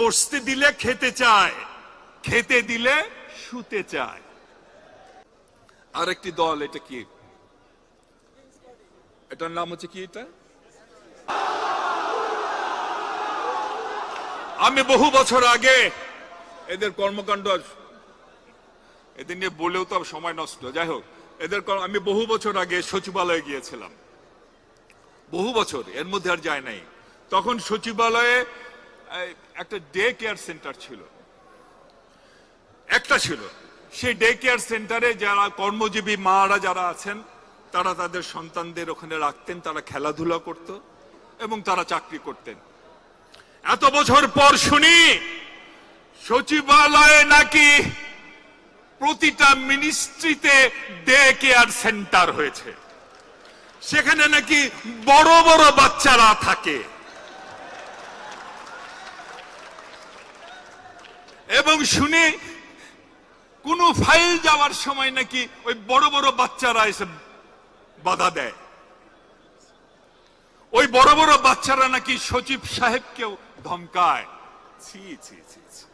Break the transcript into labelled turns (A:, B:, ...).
A: বসতে দিলে খেতে চায় খেতে দিলে শুতে চায়। আরেকটি দল এটা কি? এটার নাম হচ্ছে কি এটা? আমি বহু বছর আগে এদের কর্মকাণ্ড এদের নিয়ে বলেও তো সময় নষ্ট। যাই হোক এদের আমি বহু বছর আগে সচিবালয়ে গিয়েছিলাম। বহু বছর এর মধ্যে আর যায় নাই। তখন সচিবালয়ে একটা ডে কেয়ার সেন্টার ছিল। একটা ছিল। সেই ডে কেয়ার সেন্টারে যারা কর্মজীবী মারা যারা আছেন, তারা তাদের সন্তানদের ওখানে রাখতেন, তারা খেলাধুলা করত এবং তারা চাকরি করতেন। এত বছর পর শুনি, সচিবালয়ে নাকি প্রতিটা মিনিস্ট্রিতে ডে কেয়ার সেন্টার হয়েছে। সেখানে নাকি বড় বড় বাচ্চারা থাকে। এবং শুনে কোনো ফাইল যাওয়ার সময় নাকি ওই বড় বড় বাচ্চারা এসে বাধা দেয়। ওই বড় বড় বাচ্চারা নাকি সচিব সাহেবকেও ধমকায়। ছি ছি ছি ছি।